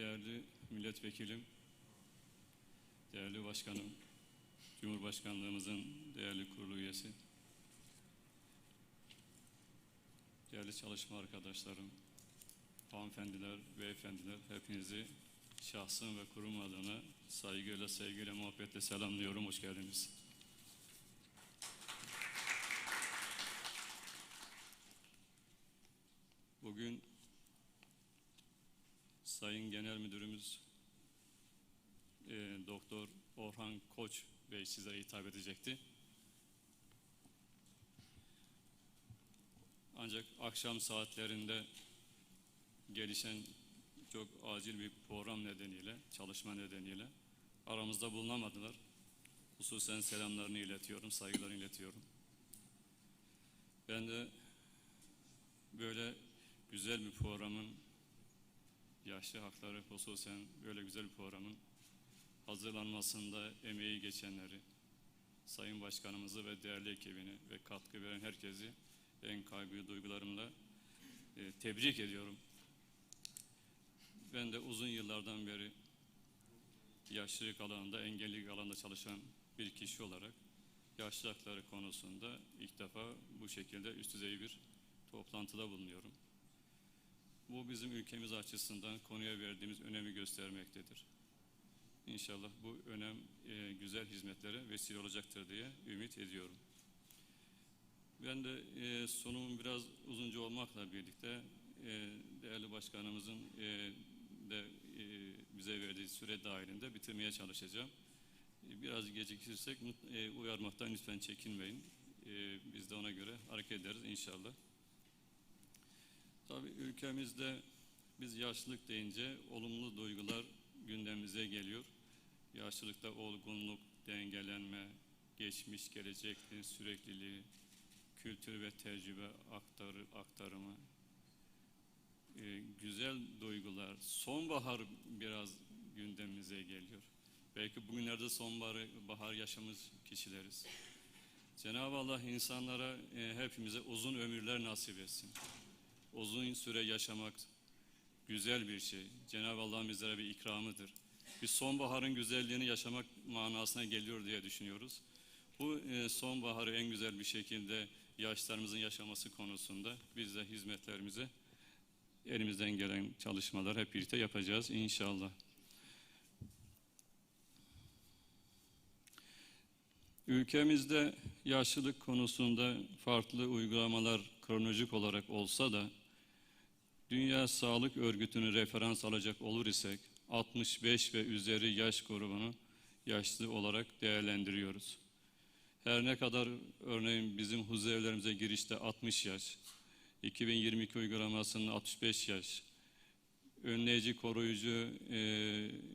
değerli milletvekilim, değerli başkanım, Cumhurbaşkanlığımızın değerli kurulu üyesi, değerli çalışma arkadaşlarım, hanımefendiler, beyefendiler, hepinizi şahsım ve kurum adına saygıyla, sevgiyle, muhabbetle selamlıyorum. Hoş geldiniz. Bugün Sayın Genel Müdürümüz e, Doktor Orhan Koç Bey size hitap edecekti. Ancak akşam saatlerinde gelişen çok acil bir program nedeniyle, çalışma nedeniyle aramızda bulunamadılar. Hususen selamlarını iletiyorum, saygılarını iletiyorum. Ben de böyle güzel bir programın yaşlı hakları hususen böyle güzel bir programın hazırlanmasında emeği geçenleri, Sayın Başkanımızı ve değerli ekibini ve katkı veren herkesi en kalbi duygularımla e, tebrik ediyorum. Ben de uzun yıllardan beri yaşlılık alanında, engellilik alanında çalışan bir kişi olarak yaşlı hakları konusunda ilk defa bu şekilde üst düzey bir toplantıda bulunuyorum. Bu bizim ülkemiz açısından konuya verdiğimiz önemi göstermektedir. İnşallah bu önem e, güzel hizmetlere vesile olacaktır diye ümit ediyorum. Ben de e, sunumum biraz uzunca olmakla birlikte e, değerli başkanımızın e, de e, bize verdiği süre dahilinde bitirmeye çalışacağım. E, biraz gecikirsek e, uyarmaktan lütfen çekinmeyin. E, biz de ona göre hareket ederiz inşallah. Tabii ülkemizde biz yaşlılık deyince olumlu duygular gündemimize geliyor. Yaşlılıkta olgunluk, dengelenme, geçmiş gelecekliğin sürekliliği, kültür ve tecrübe aktarı, aktarımı, e, güzel duygular, sonbahar biraz gündemimize geliyor. Belki bugünlerde sonbahar bahar yaşamış kişileriz. Cenab-ı Allah insanlara e, hepimize uzun ömürler nasip etsin. Uzun süre yaşamak güzel bir şey. Cenab-ı Allah'ın bizlere bir ikramıdır. Bir sonbaharın güzelliğini yaşamak manasına geliyor diye düşünüyoruz. Bu e, sonbaharı en güzel bir şekilde yaşlarımızın yaşaması konusunda biz de hizmetlerimizi elimizden gelen çalışmalar hep birlikte yapacağız inşallah. Ülkemizde yaşlılık konusunda farklı uygulamalar kronolojik olarak olsa da Dünya Sağlık Örgütü'nü referans alacak olur isek 65 ve üzeri yaş grubunu yaşlı olarak değerlendiriyoruz. Her ne kadar örneğin bizim huzurevlerimize girişte 60 yaş, 2022 uygulamasının 65 yaş, önleyici, koruyucu e,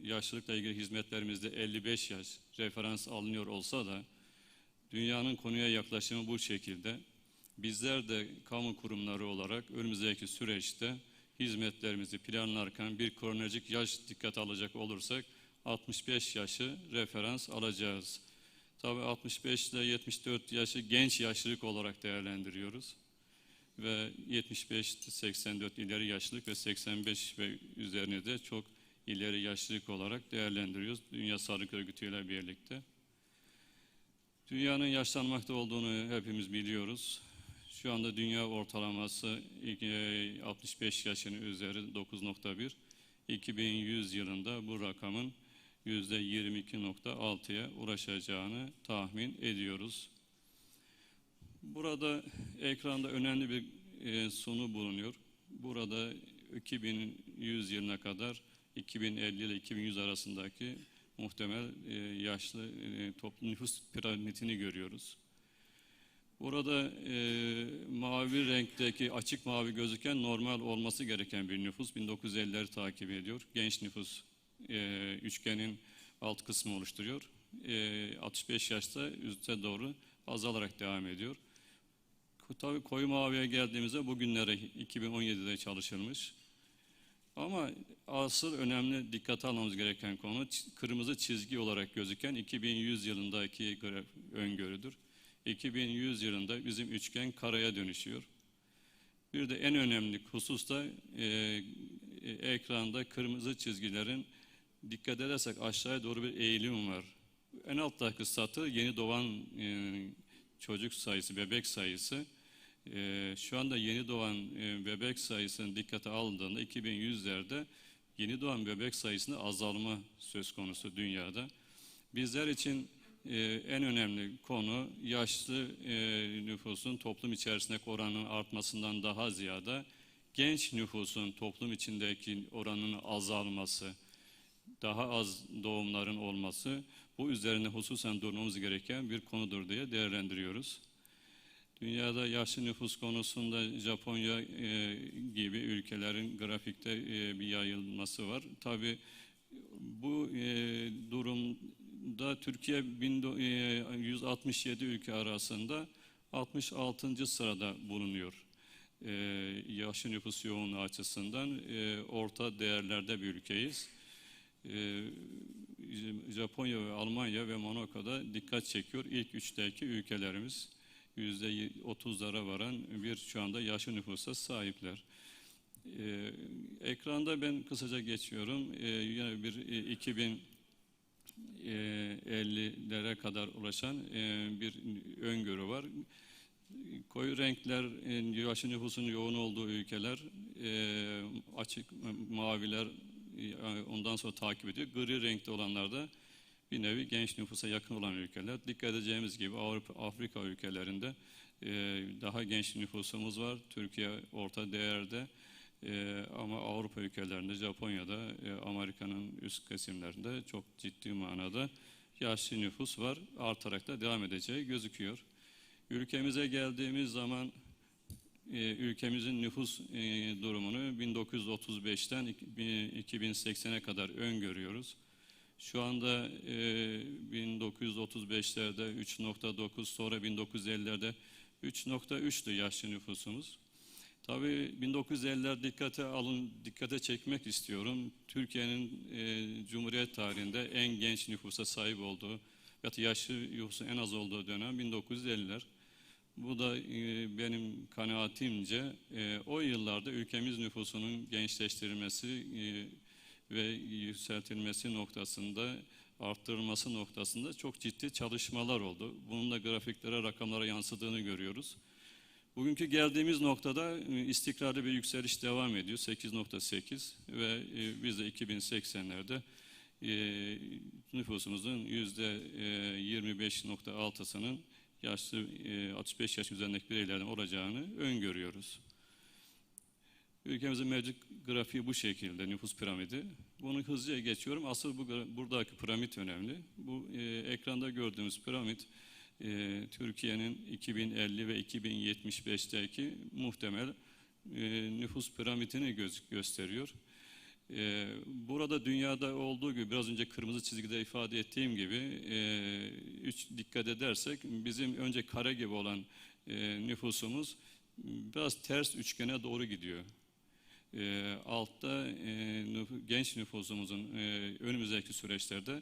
yaşlılıkla ilgili hizmetlerimizde 55 yaş referans alınıyor olsa da dünyanın konuya yaklaşımı bu şekilde. Bizler de kamu kurumları olarak önümüzdeki süreçte hizmetlerimizi planlarken bir kronolojik yaş dikkat alacak olursak 65 yaşı referans alacağız. Tabi 65 ile 74 yaşı genç yaşlılık olarak değerlendiriyoruz. Ve 75-84 ileri yaşlılık ve 85 ve üzerine de çok ileri yaşlılık olarak değerlendiriyoruz. Dünya Sağlık Örgütü ile birlikte. Dünyanın yaşlanmakta olduğunu hepimiz biliyoruz. Şu anda dünya ortalaması 65 yaşın üzeri 9.1. 2100 yılında bu rakamın %22.6'ya ulaşacağını tahmin ediyoruz. Burada ekranda önemli bir e, sonu bulunuyor. Burada 2100 yılına kadar 2050 ile 2100 arasındaki muhtemel e, yaşlı e, toplum nüfus piramidini görüyoruz. Burada e, mavi renkteki açık mavi gözüken normal olması gereken bir nüfus 1950'leri takip ediyor. Genç nüfus e, üçgenin alt kısmı oluşturuyor. E, 65 yaşta üste doğru azalarak devam ediyor. Tabii koyu maviye geldiğimizde bugünlere 2017'de çalışılmış. Ama asıl önemli dikkat almamız gereken konu kırmızı çizgi olarak gözüken 2100 yılındaki öngörüdür. 2100 yılında bizim üçgen karaya dönüşüyor. Bir de en önemli husus da e, e, ekranda kırmızı çizgilerin dikkat edersek aşağıya doğru bir eğilim var. En alttaki satı yeni doğan e, çocuk sayısı, bebek sayısı. E, şu anda yeni doğan e, bebek sayısının dikkate alındığında 2100'lerde yeni doğan bebek sayısında azalma söz konusu dünyada. Bizler için e, en önemli konu yaşlı e, nüfusun toplum içerisindeki oranının artmasından daha ziyade genç nüfusun toplum içindeki oranının azalması, daha az doğumların olması bu üzerine hususen durmamız gereken bir konudur diye değerlendiriyoruz. Dünyada yaşlı nüfus konusunda Japonya e, gibi ülkelerin grafikte e, bir yayılması var. Tabi bu e, da Türkiye 167 e, ülke arasında 66. sırada bulunuyor. Ee, yaşlı nüfus yoğunluğu açısından e, orta değerlerde bir ülkeyiz. Ee, Japonya ve Almanya ve Monaco'da dikkat çekiyor. İlk üçteki ülkelerimiz %30'lara varan bir şu anda yaşlı nüfusa sahipler. Ee, ekranda ben kısaca geçiyorum. Ee, yani bir e, 2000 e, 50'lere kadar ulaşan e, bir öngörü var. Koyu renkler, e, yaşlı nüfusun yoğun olduğu ülkeler, açık maviler ondan sonra takip ediyor. Gri renkte olanlar da bir nevi genç nüfusa yakın olan ülkeler. Dikkat edeceğimiz gibi Avrupa, Afrika ülkelerinde daha genç nüfusumuz var. Türkiye orta değerde e, ama Avrupa ülkelerinde, Japonya'da, e, Amerika'nın üst kesimlerinde çok ciddi manada yaşlı nüfus var. Artarak da devam edeceği gözüküyor. Ülkemize geldiğimiz zaman e, ülkemizin nüfus e, durumunu 1935'ten 2080'e kadar öngörüyoruz. Şu anda e, 1935'lerde 3.9 sonra 1950'lerde 3.3'tü yaşlı nüfusumuz. Tabii 1950'ler dikkate alın, dikkate çekmek istiyorum. Türkiye'nin e, Cumhuriyet tarihinde en genç nüfusa sahip olduğu ya da yaşlı nüfusun en az olduğu dönem 1950'ler. Bu da e, benim kanaatimce e, o yıllarda ülkemiz nüfusunun gençleştirilmesi e, ve yükseltilmesi noktasında, arttırılması noktasında çok ciddi çalışmalar oldu. Bunun da grafiklere, rakamlara yansıdığını görüyoruz. Bugünkü geldiğimiz noktada e, istikrarlı bir yükseliş devam ediyor. 8.8 ve e, biz de 2080'lerde e, nüfusumuzun %25.6'sının yaşlı 65 yaş üzerindeki bireylerden olacağını öngörüyoruz. Ülkemizin mevcut grafiği bu şekilde nüfus piramidi. Bunu hızlıca geçiyorum. Asıl bu buradaki piramit önemli. Bu e, ekranda gördüğümüz piramit e, Türkiye'nin 2050 ve 2075'teki muhtemel e, nüfus piramidini göz, gösteriyor. E, burada dünyada olduğu gibi biraz önce kırmızı çizgide ifade ettiğim gibi e, üç dikkat edersek bizim önce kare gibi olan e, nüfusumuz biraz ters üçgene doğru gidiyor e, altta e, nüf genç nüfusumuzun e, önümüzdeki süreçlerde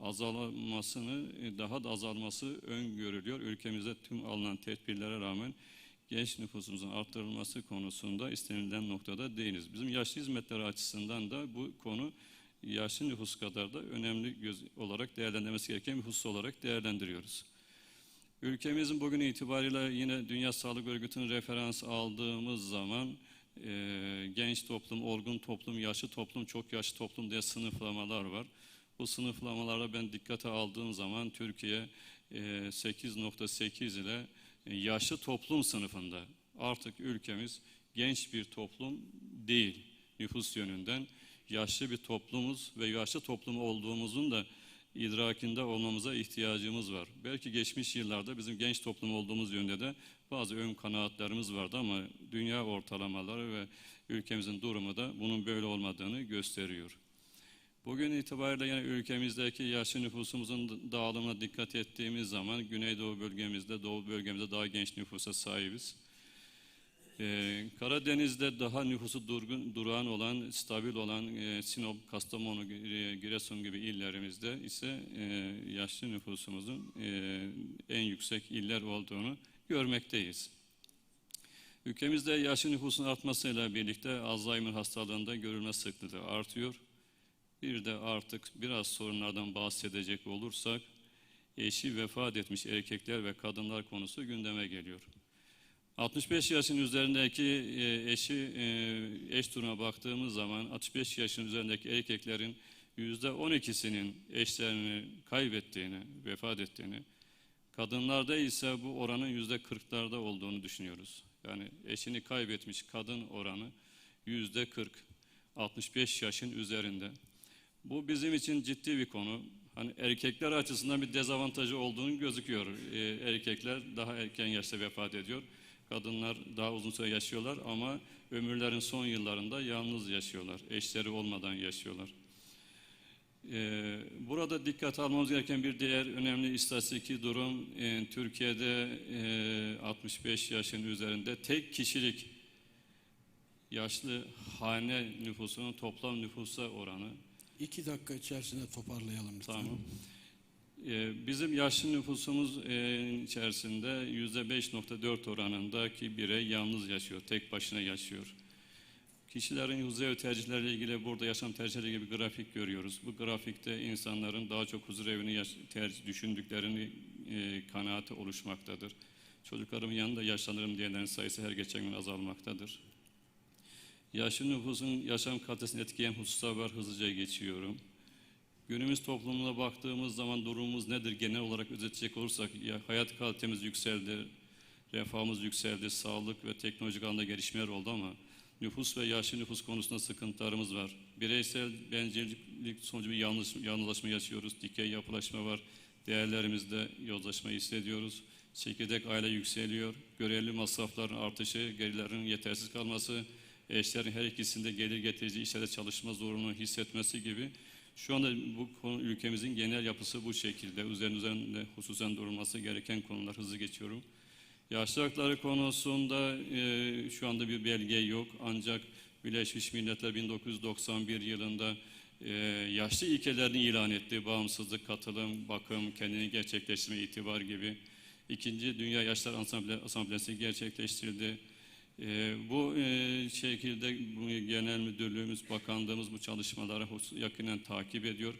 azalmasını e, daha da azalması öngörülüyor. Ülkemizde tüm alınan tedbirlere rağmen genç nüfusumuzun arttırılması konusunda istenilen noktada değiliz. Bizim yaşlı hizmetleri açısından da bu konu yaşlı nüfus kadar da önemli göz olarak değerlendirmesi gereken bir husus olarak değerlendiriyoruz. Ülkemizin bugün itibariyle yine Dünya Sağlık Örgütü'nün referans aldığımız zaman e, genç toplum, olgun toplum, yaşlı toplum, çok yaşlı toplum diye sınıflamalar var. Bu sınıflamalara ben dikkate aldığım zaman Türkiye e, 8.8 ile e, yaşlı toplum sınıfında. Artık ülkemiz genç bir toplum değil nüfus yönünden. Yaşlı bir toplumuz ve yaşlı toplum olduğumuzun da idrakinde olmamıza ihtiyacımız var. Belki geçmiş yıllarda bizim genç toplum olduğumuz yönde de bazı ön kanaatlerimiz vardı ama dünya ortalamaları ve ülkemizin durumu da bunun böyle olmadığını gösteriyor. Bugün itibariyle yine ülkemizdeki yaşlı nüfusumuzun dağılımına dikkat ettiğimiz zaman Güneydoğu bölgemizde, Doğu bölgemizde daha genç nüfusa sahibiz. Ee, Karadeniz'de daha nüfusu durgun, durağan olan, stabil olan e, Sinop, Kastamonu, e, Giresun gibi illerimizde ise e, yaşlı nüfusumuzun e, en yüksek iller olduğunu görmekteyiz. Ülkemizde yaşlı nüfusun artmasıyla birlikte Alzheimer hastalığında görülme sıklığı artıyor. Bir de artık biraz sorunlardan bahsedecek olursak, eşi vefat etmiş erkekler ve kadınlar konusu gündeme geliyor. 65 yaşın üzerindeki e, eşi e, eş duruma baktığımız zaman 65 yaşın üzerindeki erkeklerin yüzde 12'sinin eşlerini kaybettiğini, vefat ettiğini, kadınlarda ise bu oranın yüzde 40'larda olduğunu düşünüyoruz. Yani eşini kaybetmiş kadın oranı yüzde 40, 65 yaşın üzerinde. Bu bizim için ciddi bir konu. Hani erkekler açısından bir dezavantajı olduğunu gözüküyor. Ee, erkekler daha erken yaşta vefat ediyor. Kadınlar daha uzun süre yaşıyorlar ama ömürlerin son yıllarında yalnız yaşıyorlar. Eşleri olmadan yaşıyorlar. Ee, burada dikkat almamız gereken bir diğer önemli istatistiki durum e, Türkiye'de e, 65 yaşın üzerinde tek kişilik yaşlı hane nüfusunun toplam nüfusa oranı İki dakika içerisinde toparlayalım lütfen. Tamam. Ee, Bizim yaşlı nüfusumuz e, içerisinde %5.4 oranındaki birey yalnız yaşıyor, tek başına yaşıyor. Kişilerin huzur evi tercihleriyle ilgili burada yaşam tercihleri gibi bir grafik görüyoruz. Bu grafikte insanların daha çok huzur evini yaş- tercih düşündüklerini e, kanaati oluşmaktadır. Çocuklarımın yanında yaşlanırım diyenlerin sayısı her geçen gün azalmaktadır. Yaşlı nüfusun yaşam kalitesini etkileyen hususlar var, hızlıca geçiyorum. Günümüz toplumuna baktığımız zaman durumumuz nedir genel olarak özetleyecek olursak ya hayat kalitemiz yükseldi, refahımız yükseldi, sağlık ve teknolojik alanda gelişmeler oldu ama nüfus ve yaşlı nüfus konusunda sıkıntılarımız var. Bireysel bencillik sonucu bir yanlış, yanlılaşma yaşıyoruz, dikey yapılaşma var, değerlerimizde yozlaşma hissediyoruz. Çekirdek aile yükseliyor, görevli masrafların artışı, gelirlerin yetersiz kalması, eşlerin her ikisinde gelir getirici işlerde çalışma zorunluluğu hissetmesi gibi şu anda bu konu ülkemizin genel yapısı bu şekilde. Üzerinde hususen durulması gereken konular hızlı geçiyorum. Yaşlı hakları konusunda e, şu anda bir belge yok. Ancak Birleşmiş Milletler 1991 yılında e, yaşlı ilkelerini ilan etti. Bağımsızlık, katılım, bakım, kendini gerçekleştirme, itibar gibi. İkinci Dünya Yaşlar Asamble Asamblesi gerçekleştirildi. Ee, bu e, şekilde bu genel müdürlüğümüz, bakanlığımız bu çalışmaları yakinen takip ediyor.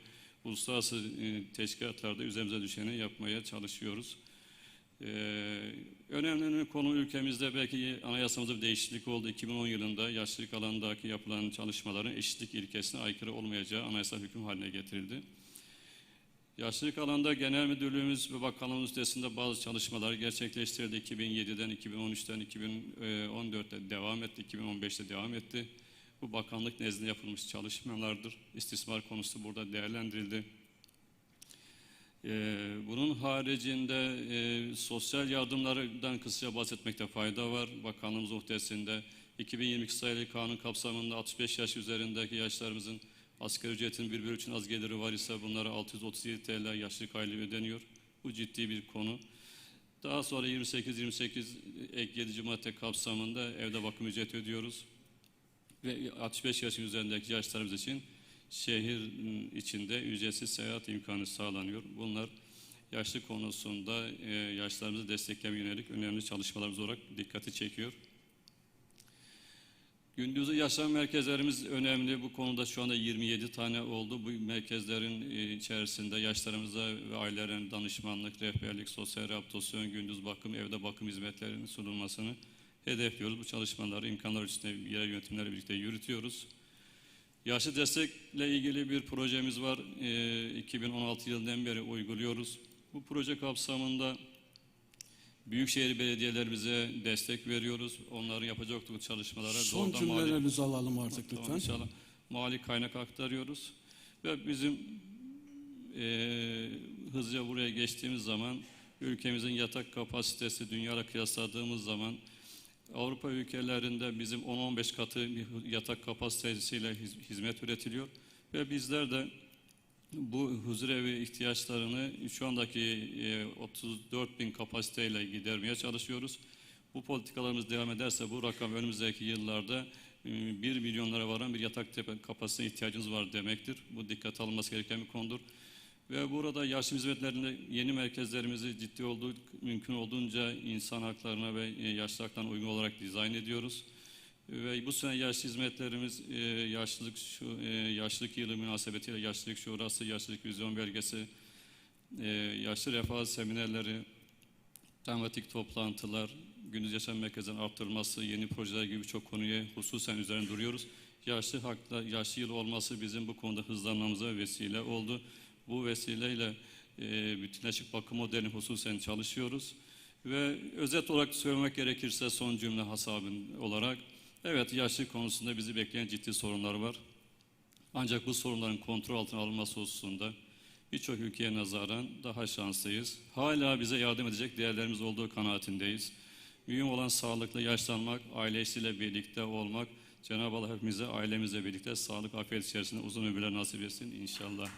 Uluslararası e, teşkilatlarda üzerimize düşeni yapmaya çalışıyoruz. Ee, önemli bir konu ülkemizde belki anayasamızda bir değişiklik oldu. 2010 yılında yaşlılık alanındaki yapılan çalışmaların eşitlik ilkesine aykırı olmayacağı anayasal hüküm haline getirildi. Yaşlılık alanında genel müdürlüğümüz ve bakanlığımız üstesinde bazı çalışmalar gerçekleştirdi. 2007'den 2013'ten 2014'te devam etti, 2015'te devam etti. Bu bakanlık nezdinde yapılmış çalışmalardır. İstismar konusu burada değerlendirildi. Ee, bunun haricinde e, sosyal yardımlardan kısaca bahsetmekte fayda var. Bakanlığımız muhtesinde 2022 sayılı kanun kapsamında 65 yaş üzerindeki yaşlarımızın asgari ücretin bir bölü üçün az geliri var ise bunlara 637 TL yaşlılık aylığı ödeniyor. Bu ciddi bir konu. Daha sonra 28-28 ek 7. madde kapsamında evde bakım ücreti ödüyoruz. Ve 65 yaşın üzerindeki yaşlarımız için şehir içinde ücretsiz seyahat imkanı sağlanıyor. Bunlar yaşlı konusunda yaşlarımızı desteklemeye yönelik önemli çalışmalarımız olarak dikkati çekiyor. Gündüzü yaşam merkezlerimiz önemli. Bu konuda şu anda 27 tane oldu. Bu merkezlerin e, içerisinde yaşlarımıza ve ailelerin danışmanlık, rehberlik, sosyal rehabilitasyon, gündüz bakım, evde bakım hizmetlerinin sunulmasını hedefliyoruz. Bu çalışmaları imkanlar ölçüsünde yerel yönetimlerle birlikte yürütüyoruz. Yaşlı destekle ilgili bir projemiz var. E, 2016 yılından beri uyguluyoruz. Bu proje kapsamında Büyükşehir belediyelerimize destek veriyoruz. Onların yapacak olduğu çalışmalara Son doğrudan mali- cümlelerinizi alalım artık lütfen. inşallah mali kaynak aktarıyoruz. Ve bizim eee hızlıca buraya geçtiğimiz zaman ülkemizin yatak kapasitesi dünyayla kıyasladığımız zaman Avrupa ülkelerinde bizim 10-15 katı bir yatak kapasitesiyle hiz- hizmet üretiliyor. Ve bizler de bu huzurevi ihtiyaçlarını şu andaki e, 34 bin kapasiteyle gidermeye çalışıyoruz. Bu politikalarımız devam ederse bu rakam önümüzdeki yıllarda e, 1 milyonlara varan bir yatak kapasitesine ihtiyacımız var demektir. Bu dikkat alınması gereken bir konudur. Ve burada yaşlı hizmetlerinde yeni merkezlerimizi ciddi olduğu, mümkün olduğunca insan haklarına ve e, yaşlı haklarına uygun olarak dizayn ediyoruz. Ve bu sene yaşlı hizmetlerimiz e, yaşlılık şu e, yaşlılık yılı münasebetiyle yaşlılık şurası, yaşlılık vizyon belgesi, e, yaşlı refah seminerleri, tematik toplantılar, gündüz yaşam merkezinin arttırılması, yeni projeler gibi birçok konuya hususen üzerine duruyoruz. Yaşlı hakla, yaşlı yıl olması bizim bu konuda hızlanmamıza vesile oldu. Bu vesileyle e, bütünleşik bakım modeli hususen çalışıyoruz. Ve özet olarak söylemek gerekirse son cümle hasabın olarak, evet yaşlı konusunda bizi bekleyen ciddi sorunlar var. Ancak bu sorunların kontrol altına alınması hususunda birçok ülkeye nazaran daha şanslıyız. Hala bize yardım edecek değerlerimiz olduğu kanaatindeyiz. Mühim olan sağlıklı yaşlanmak, ailesiyle birlikte olmak. Cenab-ı Allah hepimize ailemizle birlikte sağlık, afiyet içerisinde uzun ömürler nasip etsin inşallah.